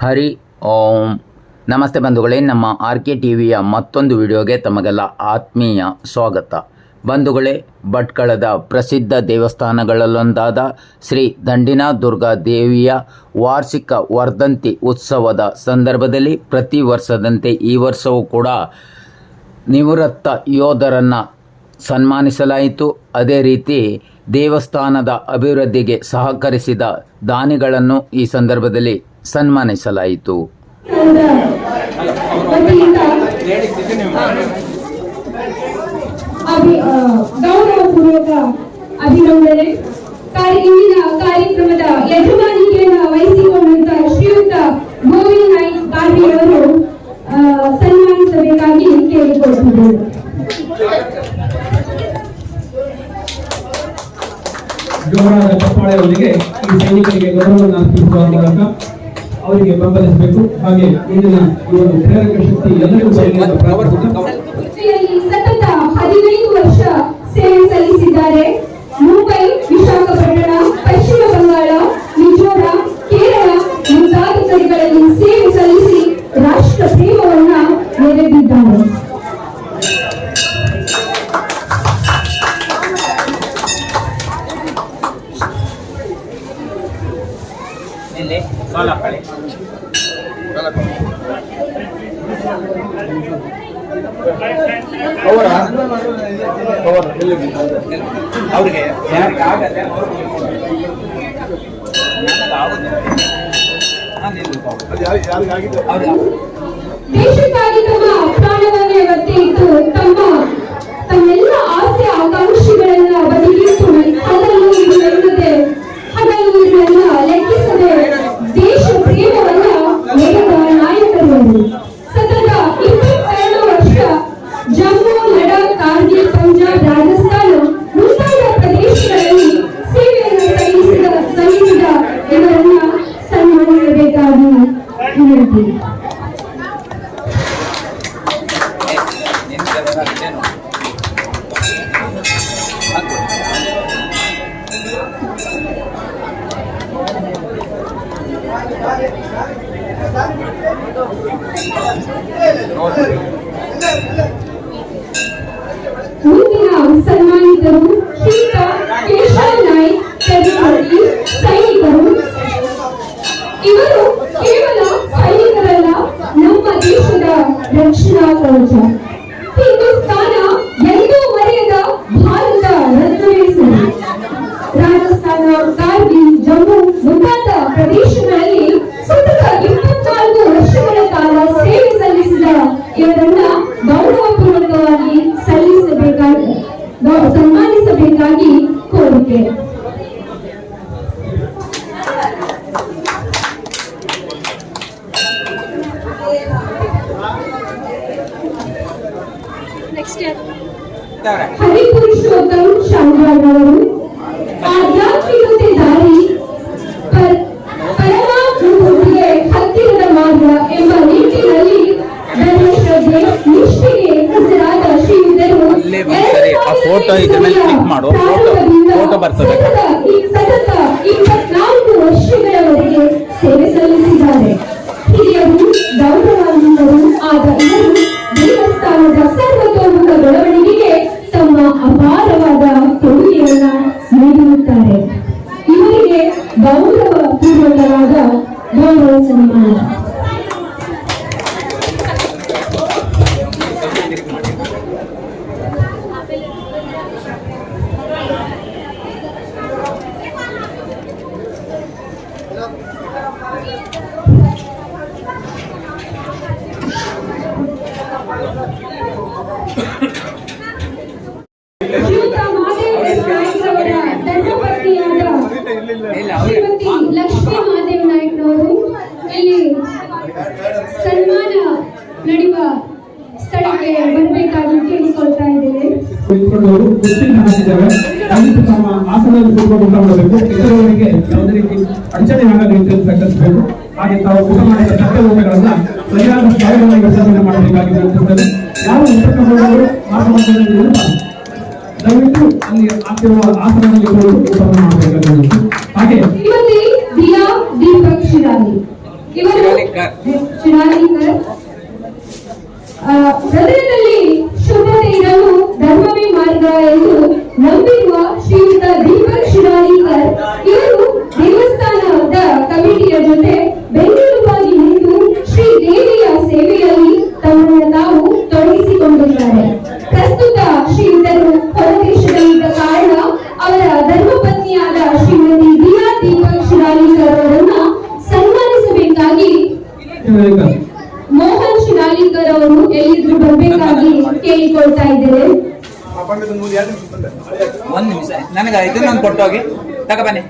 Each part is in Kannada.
ಹರಿ ಓಂ. ನಮಸ್ತೆ ಬಂಧುಗಳೇ ನಮ್ಮ ಆರ್ ಕೆ ಟಿ ವಿಯ ಮತ್ತೊಂದು ವಿಡಿಯೋಗೆ ತಮಗೆಲ್ಲ ಆತ್ಮೀಯ ಸ್ವಾಗತ. ಬಂಧುಗಳೇ, ಭಟ್ಕಳದ ಪ್ರಸಿದ್ಧ ದೇವಸ್ಥಾನಗಳಲ್ಲೊಂದಾದ ಶ್ರೀ ದಂಡಿನಾ ದುರ್ಗಾ ದೇವಿಯ ವಾರ್ಷಿಕ ವರ್ಧಂತಿ ಉತ್ಸವದ ಸಂದರ್ಭದಲ್ಲಿ ಪ್ರತಿ ವರ್ಷದಂತೆ ಈ ವರ್ಷವೂ ಕೂಡ ನಿವೃತ್ತ ಯೋಧರನ್ನು ಸನ್ಮಾನಿಸಲಾಯಿತು. ಅದೇ ರೀತಿ ದೇವಸ್ಥಾನದ ಅಭಿವೃದ್ಧಿಗೆ ಸಹಕರಿಸಿದ ದಾನಿಗಳನ್ನು ಈ ಸಂದರ್ಭದಲ್ಲಿ ಸನ್ಮಾನಿಸಲಾಯಿತು. ಅಭಿ ಗೌರವಪೂರ್ವಕ ಅಭಿನಂದನೆ. ಇಂದಿನ ಕಾರ್ಯಕ್ರಮದ ಯಜಮಾನಿಕೆಯನ್ನು ವಹಿಸಿಕೊಂಡಂತ ಶ್ರೀಯುತ ಗೋವಿಂದ ನಾಯ್ಕ್ ಆ, ಸನ್ಮಾನಿಸಬೇಕಾಗಿ ಕೇಳಿಕೊಳ್ಳುತ್ತಿದ್ದೇನೆ ಜೋರಾದ ಚಪ್ಪಾಳೆಯವರಿಗೆ ಈ ಸೈನಿಕರಿಗೆ ಗೌರವವನ್ನು ಅರ್ಪಿಸುವ ಮೂಲಕ ಅವರಿಗೆ ಬೆಂಬಲಿಸಬೇಕು. ಹಾಗೆ ಇಂದಿನ ಈ ಒಂದು ಪ್ರೇರಕ ಶಕ್ತಿ ಎಲ್ಲರಿಗೂ ಬರಲಿ ಅಂತ ಪ್ರಾರ್ಥಿಸುತ್ತಾ ವೃತ್ತಿಯಲ್ಲಿ ಸತತ ಹದಿನೈದು ವರ್ಷ ಸೇವೆ ಸಲ್ಲಿಸಿದ್ದಾರೆ. ಮುಂಬೈ, ವಿಶಾಖಪಟ್ಟಣ, ಪಶ್ಚಿಮ ಬಂಗಾಳ, ಮಿಜೋರಾಂ, ಕೇರಳ ಮುಂತಾದ ಕಡೆಗಳಲ್ಲಿ ಸೇವೆ ಸಲ್ಲಿಸಿ ರಾಷ್ಟ್ರ ಪ್ರೇಮವನ್ನ ಮೆರೆದಿದ್ದಾರೆ ಅವ್ರಿಗೆ ಯಾರಿಗಾಗತ್ತೆ ದೇಶಕ್ಕಾಗಿ ತಮ್ಮ ಪ್ರಾಣವನ್ನೇ ಒತ್ತಿ ಇಟ್ಟು ತಮ್ಮ ತಮ್ಮೆಲ್ಲ ಆಸೆ ಆಕಾಂಕ್ಷೆಗಳನ್ನ ಬದಿಗಿಟ್ಟು ಹಗಲು ಇದು ನಡೆಯುತ್ತೆ ಇರುಳೆಲ್ಲ ಲೆಕ್ಕಿಸದೆ ಮುಂದಿನ ಸನ್ಮಾನಿತರು ಕಾರ್ಗಿಲ್ ಜಮ್ಮು ಮುಂತಾದ ಪ್ರದೇಶಗಳಲ್ಲಿ ಸತತ ಇಪ್ಪತ್ನಾಲ್ಕು ವರ್ಷಗಳ ಕಾಲ ಸೇವೆ ಸಲ್ಲಿಸಿದ ಇವರನ್ನ ಗೌರವಪೂರ್ವಕವಾಗಿ ಸಲ್ಲಿಸಬೇಕಾಗಿ ಸನ್ಮಾನಿಸಬೇಕಾಗಿ ಕೋರಿಕೆ. ಹರಿಪುರುಷೋತ್ತಮ್ ಶಾಂಗ್ರಾಡ್ ಅವರು ಆಧ್ಯಾತ್ಮಿಕತೆ ಅಲ್ಲೇ ಒಂದ್ಸರಿ ಆ ಫೋಟೋ ಇದ್ರ ಮೇಲೆ ಕ್ಲಿಕ್ ಮಾಡು. ಫೋಟೋ ಫೋಟೋ ಬರ್ತದೆ. ಸತತ ಇಪ್ಪತ್ನಾಲ್ಕು ವರ್ಷಗಳವರೆಗೆ ಸೇವೆ ಸಲ್ಲಿಸಿದ್ದಾರೆ ಹಿರಿಯರು ಗೌರವಾನ್ವಿತರು ಆದ ಇವರು ದೇವಸ್ಥಾನದ ಸರ್ವತೋಮುಖ ಬೆಳವಣಿಗೆಗೆ ತಮ್ಮ ಅಪಾರವಾದ ಕೊಡುಗೆಯನ್ನ ನೀಡಿರುತ್ತಾರೆ ಇವರಿಗೆ ಗೌರವ ಪೂರ್ವಕವಾದ ಗೌರವ ಸನ್ಮಾನ ಶ್ರೀಯುತ ಮಹಾದೇವ ನಾಯ್ಕರವರ ಧರ್ಮಪತ್ನಿಯಾದ ಶ್ರೀಮತಿ ಲಕ್ಷ್ಮೀ ಮಹಾದೇವ ನಾಯ್ಕರವರು ಇಲ್ಲಿ ಸನ್ಮಾನ ನಡೆಯುವ ಸ್ಥಳಕ್ಕೆ ಬರಬೇಕಾಗಿ ಕೇಳಿಕೊಳ್ತಾ ಇದ್ದೇನೆ ಕುಳಿತುಕೊಂಡವರು ಕುರ್ಚಿಯನ್ನು ಹಾಕಿದ್ದಾರೆ ದಯವಿಟ್ಟು ತಮ್ಮ ಆಸನದಲ್ಲಿ ಕೂತ್ಕೊಂಡು ಊಟ ಮಾಡಬೇಕು. ಇತರವರಿಗೆ ಯಾವುದೇ ರೀತಿ ಅಡಚಣೆ ಆಗದ ರೀತಿಯಲ್ಲಿ ಸಹಕರಿಸಬೇಕು ಹಾಗೆ ತಾವು ಊಟ ಮಾಡಿದ ತಟ್ಟೆ ಊಟಗಳನ್ನ ಸರಿಯಾದ ಸ್ಥಳಗಳಲ್ಲಿ ವಿಸರ್ಜನೆ ಮಾಡಬೇಕಾಗಿದೆ ಅಂತಂದರೆ ಹೋಗೋರು ಮಾತನಾಡುವುದನ್ನು ನೆನಪಾಗಿ ದಯವಿಟ್ಟು ಅಲ್ಲಿ ಆಗ್ತಿರುವ ಆಸನದಲ್ಲಿ ಕೂತು ಊಟವನ್ನು ಮಾಡಬೇಕಾಗಿರುವುದು ಹಾಗೆ ದೀಪಕ್ ಶಿರಾಲಿ ಇವರು ಹೃದಯದಲ್ಲಿ ಶುದ್ಧತೆ ಇರಲು ಧರ್ಮವೇ ಮಾರ್ಗ ಎಂದು ನಂಬಿರುವ ಶ್ರೀಯುತ ದೀಪಕ್ ಶಿರಾಲಿಕರ್ ಇವರು ದೇವಸ್ಥಾನದ ಕಮಿಟಿಯ ಜೊತೆ ಬೆನ್ನೆಲುಬಾಗಿ ನಿಂತು ಶ್ರೀ ದೇವಿಯ ಸೇವೆಯಲ್ಲಿ ತಮ್ಮನ್ನು ತಾವು ತೊಡಗಿಸಿಕೊಂಡಿದ್ದಾರೆ. ಪ್ರಸ್ತುತ ಶ್ರೀಯುತರು ಹೊರದೇಶದಲ್ಲಿದ್ದ ಕಾರಣ ಅವರ ಧರ್ಮಪತ್ನಿಯಾದ ಶ್ರೀಮತಿ ದಿಯಾ ದೀಪಕ್ ಶಿರಾಲಿಕರ್ ಅವರನ್ನ ಸನ್ಮಾನಿಸಬೇಕಾಗಿ ಮೋಹನ್ ಶಿರಾಲಿಕರ್ ಅವರು ಎಲ್ಲಿದ್ರು ಬರ್ಬೇಕಾಗಿ ಕೇಳಿಕೊಳ್ತಾ ಇದ್ದೇವೆ. ಒಂದು ನಿಮಿಷ. ನನಗೆ ಇದನ್ನೊಂದು ಕೊಟ್ಟೋಗಿ ತಗೊಬನ್ನಿ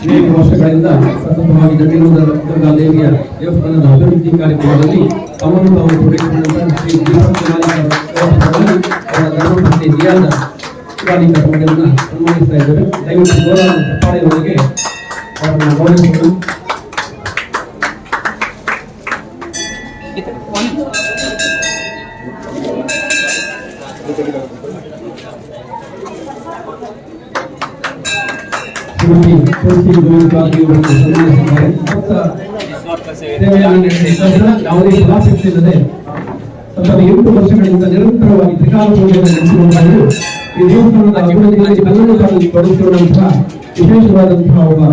ಅನೇಕ ವರ್ಷಗಳಿಂದ ಸತತವಾಗಿ ಜಟಿಲುದ ದುರ್ಗಾ ದೇವಿಯ ದೇವಸ್ಥಾನದ ಅಭಿವೃದ್ಧಿ ಕಾರ್ಯಕ್ರಮದಲ್ಲಿ ತಮ್ಮನ್ನು ತಾವು ತೊಡಗಿಸಿಕೊಂಡಂತಹ ಶ್ರೀ ದೀಪಕ್ ಶಿವಾಲಿಕರ್ ಅವರಲ್ಲಿ ಅವರ ಧರ್ಮಪತ್ನಿ ದಿಯಾದ ಶಿವಾಲಿಕರ್ ಅವರನ್ನ ಸನ್ಮಾನಿಸ್ತಾ ಇದ್ದಾರೆ. ದಯವಿಟ್ಟು ಗೌರವ ಚಪ್ಪಾಳೆಯೊಂದಿಗೆ ಅವರನ್ನು ನಡೆಸಿದ್ದನ್ನು ಯಾವುದೇ ಫಲಾಪೇಕ್ಷೆ ಇಲ್ಲದೆ ತಮ್ಮ ಎಂಟು ವರ್ಷಗಳಿಂದ ನಿರಂತರವಾಗಿ ತ್ರಿಕಾಲ ಪೂಜೆಯನ್ನು ನಡೆಸಿರುವುದು ಈ ದೇವಸ್ಥಾನದ ತನ್ನನ್ನು ತಾನು ತೊಡಗಿಸಿರುವಂತಹ ವಿಶೇಷವಾದಂತಹ ಒಬ್ಬ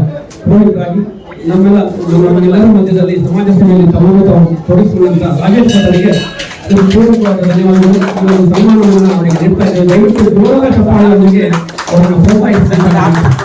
ಪುರೋಹಿತರಾಗಿ ನಮ್ಮೆಲ್ಲ ನಮ್ಮೆಲ್ಲರ ಮಧ್ಯದಲ್ಲಿ ಸಮಾಜ ಸೇವೆಯಲ್ಲಿ ತಮ್ಮನ್ನು ತಾವು ತೊಡಗಿಸಿರುವಂತಹ ರಾಜೇಶ್ ಭಟ್ಟರಿಗೆ ಪೂರ್ವಕವಾದ ಧನ್ಯವಾದಗಳು. ಸನ್ಮಾನವನ್ನು ಅವರಿಗೆ ನೀಡ್ತಾ ಇದ್ದೇವೆ ದಯವಿಟ್ಟು ಜೋರಾದ ಚಪ್ಪಾಳೆಯೊಂದಿಗೆ ಅವರನ್ನು ಪ್ರೋತ್ಸಾಹಿಸಬೇಕಾಗಿದೆ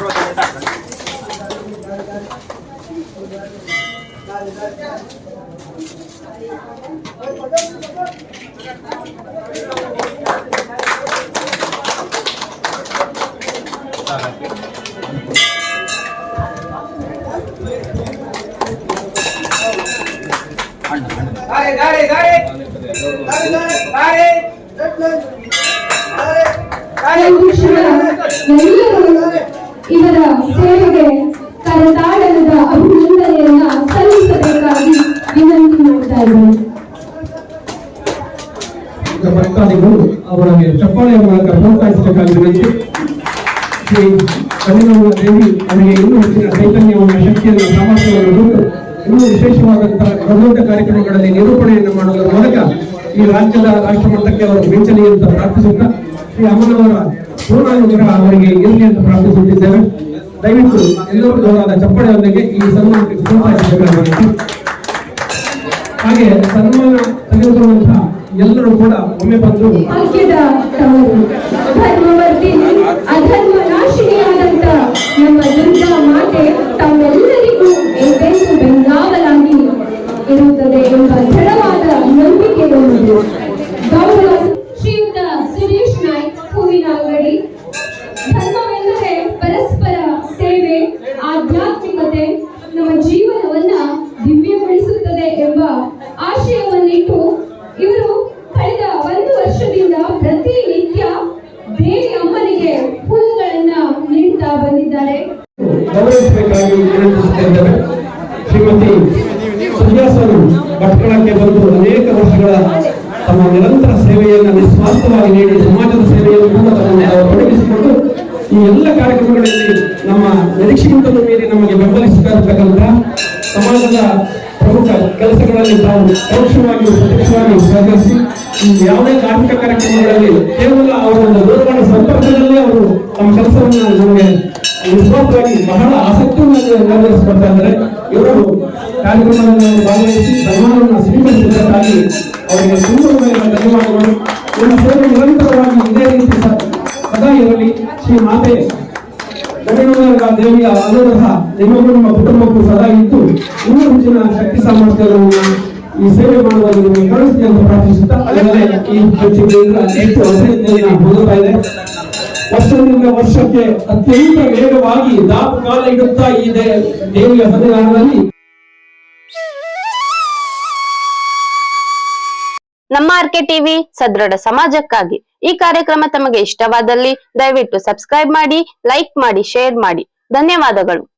ಇವರ ಸೇವೆಗೆ ಕರತಾಡನದ ಅಭಿನಂದನೆಯನ್ನ ಸಲ್ಲಿಸಬೇಕಾಗಿ ವಿನಂತಿ ಮಾಡ್ತಾ ಇದ್ದೇನೆ. ಭಕ್ತಾದಿಗಳು ಅವರಿಗೆ ಚಪ್ಪಾಳೆಯ ಮೂಲಕ ಪ್ರೋತ್ಸಾಹಿಸಬೇಕಾಗಿ ವಿನಂತಿ ಶ್ರೀ ಕಲಿನಮ್ಮ ದೇವಿ ಅವರಿಗೆ ಇನ್ನೂ ಹೆಚ್ಚಿನ ಚೈತನ್ಯವನ್ನು, ಶಕ್ತಿಯನ್ನು, ಸಾಮರ್ಥ್ಯವನ್ನು ಕೊಟ್ಟು ಇನ್ನೂ ವಿಶೇಷವಾದಂತಹ ಪ್ರಮುಖ ಕಾರ್ಯಕ್ರಮಗಳಲ್ಲಿ ನಿರೂಪಣೆಯನ್ನು ಮಾಡುವುದರ ಮೂಲಕ ಈ ರಾಜ್ಯದ ರಾಷ್ಟ್ರಮಟ್ಟಕ್ಕೆ ಅವರು ಮಿಂಚಲಿ ಅಂತ ಪ್ರಾರ್ಥಿಸುತ್ತಾ ಶ್ರೀ ಅಮ್ಮನವರ ಪೂರ್ಣಾನುಗ್ರಹ ಅವರಿಗೆ ಇರಲಿ ಅಂತ ಪ್ರಾರ್ಥಿಸುತ್ತಿದ್ದೇವೆ ದಯವಿಟ್ಟು ಎಲ್ಲರೂ ಜೋರಾದ ಚಪ್ಪಾಳೆಯೊಂದಿಗೆ ಈ ಸನ್ಮಾನಕ್ಕೆ. ಹಾಗೆ ಸನ್ಮಾನ ತೆಗೆದುಕೊಳ್ಳುವಂತಹ ಎಲ್ಲರೂ ಕೂಡ ಒಮ್ಮೆ ಬಂದು ಅಧರ್ಮ ನಾಶಿನಿಯಾದಂತ ನಮ್ಮ ದುರ್ಗಾ ಮಾತೆ ತಮ್ಮೆಲ್ಲರಿಗೂ ಅಂಗಡಿ ಧರ್ಮವೆಂದರೆ ಪರಸ್ಪರ ಸೇವೆ, ಆಧ್ಯಾತ್ಮಿಕತೆ ನಮ್ಮ ಜೀವನವನ್ನ ದಿವ್ಯಗೊಳಿಸುತ್ತದೆ ಎಂಬ ಆಶಯವನ್ನಿಟ್ಟು ಇವರು ಕಳೆದ ಒಂದು ವರ್ಷದಿಂದ ಪ್ರತಿನಿತ್ಯ ದೇವಿ ಅಮ್ಮನಿಗೆ ಹೂವುಗಳನ್ನ ನೀಡ್ತಾ ಬಂದಿದ್ದಾರೆ. ಶ್ರೀಮತಿ ಸನ್ಯಾಸರು ಭಟ್ಕಳಕ್ಕೆ ಬಂದು ಅನೇಕ ವರ್ಷಗಳ ತಮ್ಮ ನಿರಂತರ ಸೇವೆಯನ್ನು ನಿಸ್ವಾರ್ಥವಾಗಿ ನೀಡಿ ಸಮಾಜದ ಸೇವೆಯನ್ನು ಕೂಡ ತಾವು ತೊಡಗಿಸಿಕೊಂಡು ಈ ಎಲ್ಲ ಕಾರ್ಯಕ್ರಮಗಳಲ್ಲಿ ನಮ್ಮ ನಿರೀಕ್ಷೆಗಿಂತಲೂ ಮೀರಿ ನಮಗೆ ಬೆಂಬಲಿಸ್ತಾ ಸಮಾಜದ ಪ್ರಮುಖ ಕೆಲಸಗಳಲ್ಲಿ ತಾವು ಪರೋಕ್ಷವಾಗಿ ಪ್ರತ್ಯಕ್ಷವಾಗಿ ಸಹಕರಿಸಿ ಈ ಯಾವುದೇ ಕಾರ್ಮಿಕ ಕಾರ್ಯಕ್ರಮಗಳಲ್ಲಿ ಕೇವಲ ಅವರ ಒಂದು ದೂರವಾಣಿ ಸಂಪರ್ಕದಲ್ಲೇ ಅವರು ತಮ್ಮ ಕೆಲಸವನ್ನು ನಮಗೆ ನಿಸ್ವಾರ್ಥವಾಗಿ ಬಹಳ ಆಸಕ್ತಿಯನ್ನು ನೆರವೇರಿಸಿಕೊಡ್ತಾ ಇದ್ದಾರೆ. ಇವರು ಕಾರ್ಯಕ್ರಮದಲ್ಲಿ ಭಾಗವಹಿಸಿ ಸನ್ಮಾನವನ್ನು ಸ್ವೀಕರಿಸಿದ್ದಕ್ಕಾಗಿ ಅವರಿಗೆ ತುಂಬ ಧನ್ಯವಾದಗಳು. ಶ್ರೀ ಮಾತೆ ಗಗನನಗರ ದೇವಿಯ ಅನುಗ್ರಹ ನಿಮಗೂ ನಿಮ್ಮ ಕುಟುಂಬಕ್ಕೂ ಸದಾ ಇದ್ದು, ಇನ್ನೂ ಹೆಚ್ಚಿನ ಶಕ್ತಿ ಸಾಮರ್ಥ್ಯಗಳನ್ನು ಈ ಸೇವೆ ಮಾಡುವಲ್ಲಿ ನಿಮಗೆ ಕಳಿಸ್ಲಿ ಅಂತ ಪ್ರಾರ್ಥಿಸುತ್ತಾ ಇದೆ. ವರ್ಷದಿಂದ ವರ್ಷಕ್ಕೆ ಅತ್ಯಂತ ವೇಗವಾಗಿ ದಾಪು ಕಾಲ ಇಡುತ್ತಾ ಈ ದೇ- ದೇವಿಯ ಸನ್ನಿಧಾನದಲ್ಲಿ. ನಮ್ಮ ಆರ್ಕೆ ಟಿವಿ ಸದೃಢ ಸಮಾಜಕ್ಕಾಗಿ. ಈ ಕಾರ್ಯಕ್ರಮ ತಮಗೆ ಇಷ್ಟವಾದಲ್ಲಿ ದಯವಿಟ್ಟು ಸಬ್ಸ್ಕ್ರೈಬ್ ಮಾಡಿ ಲೈಕ್ ಮಾಡಿ ಶೇರ್ ಮಾಡಿ. ಧನ್ಯವಾದಗಳು.